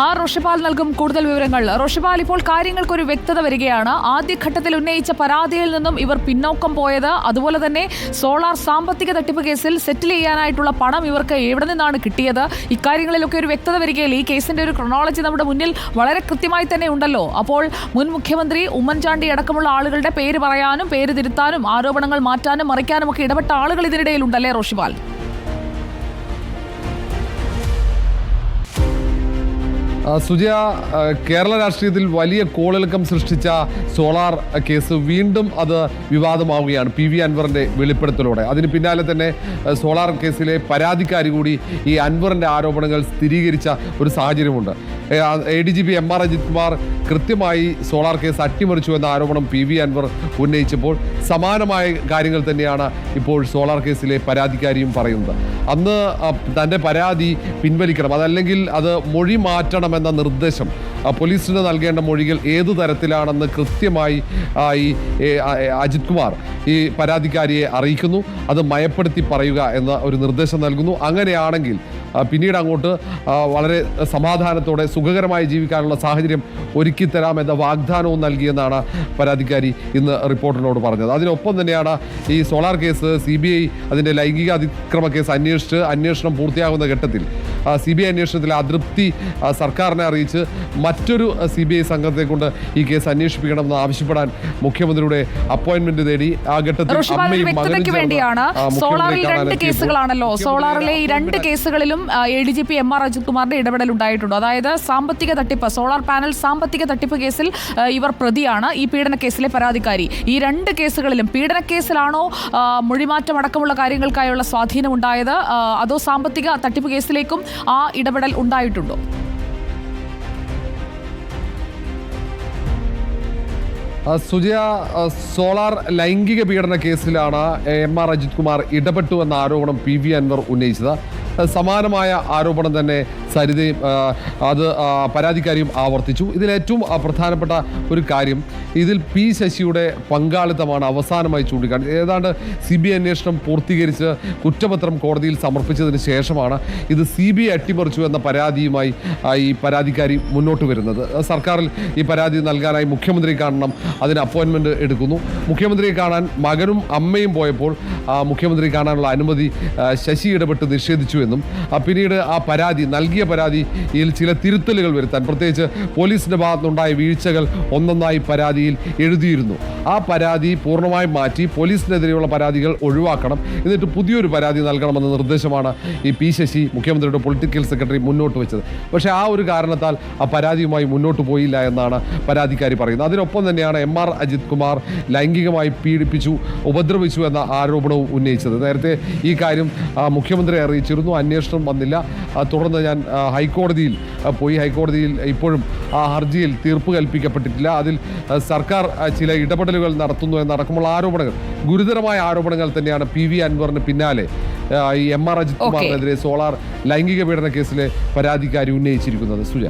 ആ റോഷിപാൽ നൽകും കൂടുതൽ വിവരങ്ങൾ. റോഷിപാൽ ഇപ്പോൾ കാര്യങ്ങൾക്കൊരു വ്യക്തത വരികയാണ്. ആദ്യഘട്ടത്തിൽ ഉന്നയിച്ച പരാതിയിൽ നിന്നും ഇവർ പിന്നോക്കം പോയത്. അതുപോലെ തന്നെ സോളാർ സാമ്പത്തിക തട്ടിപ്പ് കേസിൽ സെറ്റിൽ ചെയ്യാനായിട്ടുള്ള പണം ഇവർക്ക് എവിടെ നിന്നാണ് കിട്ടിയത്? ഇക്കാര്യങ്ങളിലൊക്കെ ഒരു വ്യക്തത വരികയില്ല ഈ കേസിന്റെ ഒരു ക്രൊണോളജി നമ്മുടെ മുന്നിൽ വളരെ കൃത്യമായി തന്നെ ഉണ്ടല്ലോ. അപ്പോൾ മുൻ മുഖ്യമന്ത്രി ഉമ്മൻചാണ്ടി അടക്കമുള്ള ആളുകളുടെ പേര് പറയാനും പേര് തിരുത്താനും ആരോപണങ്ങൾ മാറ്റാനും മറിക്കാനും ഒക്കെ ഇടപെട്ട ആളുകൾ ഇതിനിടയിലുണ്ടല്ലേ റോഷിപാൽ? സുജയ കേരള രാഷ്ട്രീയത്തിൽ വലിയ കോളിളക്കം സൃഷ്ടിച്ച സോളാർ കേസ് വീണ്ടും അത് വിവാദമാവുകയാണ് പി വി അൻവറിന്റെ വെളിപ്പെടുത്തലോടെ. അതിന് പിന്നാലെ തന്നെ സോളാർ കേസിലെ പരാതിക്കാരി കൂടി ഈ അൻവറിന്റെ ആരോപണങ്ങൾ സ്ഥിരീകരിച്ച ഒരു സാഹചര്യമുണ്ട്. A D G P M R Ajith Kumar കൃത്യമായി സോളാർ കേസ് അട്ടിമറിച്ചു എന്ന ആരോപണം പി വി അൻവർ ഉന്നയിച്ചപ്പോൾ സമാനമായ കാര്യങ്ങൾ തന്നെയാണ് ഇപ്പോൾ സോളാർ കേസിലെ പരാതിക്കാരിയും പറയുന്നത്. അന്ന് തന്റെ പരാതി പിൻവലിക്കണം. അതല്ലെങ്കിൽ അത് മൊഴി മാറ്റണമെന്ന നിർദ്ദേശം പോലീസിന് നൽകേണ്ട മൊഴികൾ ഏതു തരത്തിലാണെന്ന് കൃത്യമായി ഈ അജിത് കുമാർ ഈ പരാതിക്കാരിയെ അറിയിക്കുന്നു. അത് മയപ്പെടുത്തി പറയുക എന്ന ഒരു നിർദ്ദേശം നൽകുന്നു. അങ്ങനെയാണെങ്കിൽ പിന്നീട് അങ്ങോട്ട് വളരെ സമാധാനത്തോടെ സുഖകരമായി ജീവിക്കാനുള്ള സാഹചര്യം ഒരുക്കിത്തരാമെന്ന വാഗ്ദാനവും നൽകിയെന്നാണ് പരാതിക്കാരി ഇന്ന് റിപ്പോർട്ടിനോട് പറഞ്ഞത്. അതിനൊപ്പം തന്നെയാണ് ഈ solar case C B I അതിന്റെ ലൈംഗിക അതിക്രമ കേസ് അന്വേഷിച്ച് അന്വേഷണം പൂർത്തിയാകുന്ന ഘട്ടത്തിൽ സി ബി ഐ അന്വേഷണത്തിൽ അതൃപ്തി സർക്കാരിനെ അറിയിച്ച് മറ്റൊരു സി ബി ഐ സംഘത്തെ കൊണ്ട് ഈ കേസ് അന്വേഷിപ്പിക്കണമെന്ന് ആവശ്യപ്പെടാൻ മുഖ്യമന്ത്രിയുടെ അപ്പോയിന്റ്മെന്റ് തേടി ആ ഘട്ടത്തിൽ അമ്മയും മകനും വേണ്ടിയാണ് സോളാറിൽ രണ്ട് കേസുകളാണല്ലോ. സോളാറിലെ ഈ രണ്ട് കേസുകളിലും A D G P M R Ajith കുമാറിന്റെ ഇടപെടൽ ഉണ്ടായിട്ടുണ്ട്. അതായത് സാമ്പത്തിക തട്ടിപ്പ് സോളാർ പാനൽ സാമ്പത്തിക തട്ടിപ്പ് കേസിൽ ഇവർ പ്രതിയാണ്. ഈ പീഡന കേസിലെ പരാതിക്കാരി. ഈ രണ്ട് കേസുകളിലും പീഡന കേസിലാണോ മൊഴിമാറ്റം അടക്കമുള്ള കാര്യങ്ങൾക്കായുള്ള സ്വാധീനം ഉണ്ടായത് അതോ സാമ്പത്തിക തട്ടിപ്പ് കേസിലേക്കും ആ ഇടപെടൽ ഉണ്ടായിട്ടുണ്ടോ? സുജയ സോളാർ ലൈംഗിക പീഡന കേസിലാണ് എം ആർ അജിത് കുമാർ ഇടപെട്ടു എന്ന ആരോപണം പി വി അൻവർ ഉന്നയിച്ചത്. സമാനമായ ആരോപണം തന്നെ സരിതയും അത് പരാതിക്കാരിയും ആവർത്തിച്ചു. ഇതിലേറ്റവും പ്രധാനപ്പെട്ട ഒരു കാര്യം ഇതിൽ പി ശശിയുടെ പങ്കാളിത്തമാണ് അവസാനമായി ചൂണ്ടിക്കാണിച്ചത് ഏതാണ്ട് സി ബി ഐ അന്വേഷണം പൂർത്തീകരിച്ച് കുറ്റപത്രം കോടതിയിൽ സമർപ്പിച്ചതിന് ശേഷമാണ് ഇത് സി ബി ഐ അട്ടിമറിച്ചു എന്ന പരാതിയുമായി ഈ പരാതിക്കാരി മുന്നോട്ട് വരുന്നത്. സർക്കാരിൽ ഈ പരാതി നൽകാനായി മുഖ്യമന്ത്രി കാണണം അതിന് അപ്പോയിൻമെന്റ് എടുക്കുന്നു. മുഖ്യമന്ത്രിയെ കാണാൻ മകനും അമ്മയും പോയപ്പോൾ മുഖ്യമന്ത്രി കാണാനുള്ള അനുമതി ശശി ഇടപെട്ട് നിഷേധിച്ചു എന്നും പിന്നീട് ആ പരാതി നൽകിയ പരാതിയിൽ ചില തിരുത്തലുകൾ വരുത്താൻ. പ്രത്യേകിച്ച് പോലീസിന്റെ ഭാഗത്തുനിന്നുണ്ടായ വീഴ്ചകൾ ഒന്നൊന്നായി പരാതിയിൽ എഴുതിയിരുന്നു. ആ പരാതി പൂർണമായും മാറ്റി പോലീസിനെതിരെയുള്ള പരാതികൾ ഒഴിവാക്കണം. എന്നിട്ട് പുതിയൊരു പരാതി നൽകണമെന്ന നിർദ്ദേശമാണ് ഈ പി ശശി മുഖ്യമന്ത്രിയുടെ പൊളിറ്റിക്കൽ സെക്രട്ടറി മുന്നോട്ട് വെച്ചത്. പക്ഷേ ആ ഒരു കാരണത്താൽ ആ പരാതിയുമായി മുന്നോട്ട് പോയില്ല എന്നാണ് പരാതിക്കാരി പറയുന്നത്. അതിനൊപ്പം തന്നെയാണ് എം ആർ അജിത് കുമാർ ലൈംഗികമായി പീഡിപ്പിച്ചു ഉപദ്രവിച്ചു എന്ന ആരോപണവും ഉന്നയിച്ചത്. നേരത്തെ ഈ കാര്യം മുഖ്യമന്ത്രി അറിയിച്ചിരുന്നു. അന്വേഷണം വന്നില്ല. തുടർന്ന് ഞാൻ ഹൈക്കോടതിയിൽ പോയി ഹൈക്കോടതിയിൽ ഇപ്പോഴും ആ ഹർജിയിൽ തീർപ്പ് കൽപ്പിക്കപ്പെട്ടിട്ടില്ല. അതിൽ സർക്കാർ ചില ഇടപെടലുകൾ നടത്തുന്നു എന്നടക്കമുള്ള ആരോപണങ്ങൾ. ഗുരുതരമായ ആരോപണങ്ങൾ തന്നെയാണ് പി വി അൻവറിന് പിന്നാലെ ഈ എം ആർ അജിത് കുമാറിനെതിരെ സോളാർ ലൈംഗിക പീഡന കേസിലെ പരാതിക്കാരി ഉന്നയിച്ചിരിക്കുന്നത്. സുജ.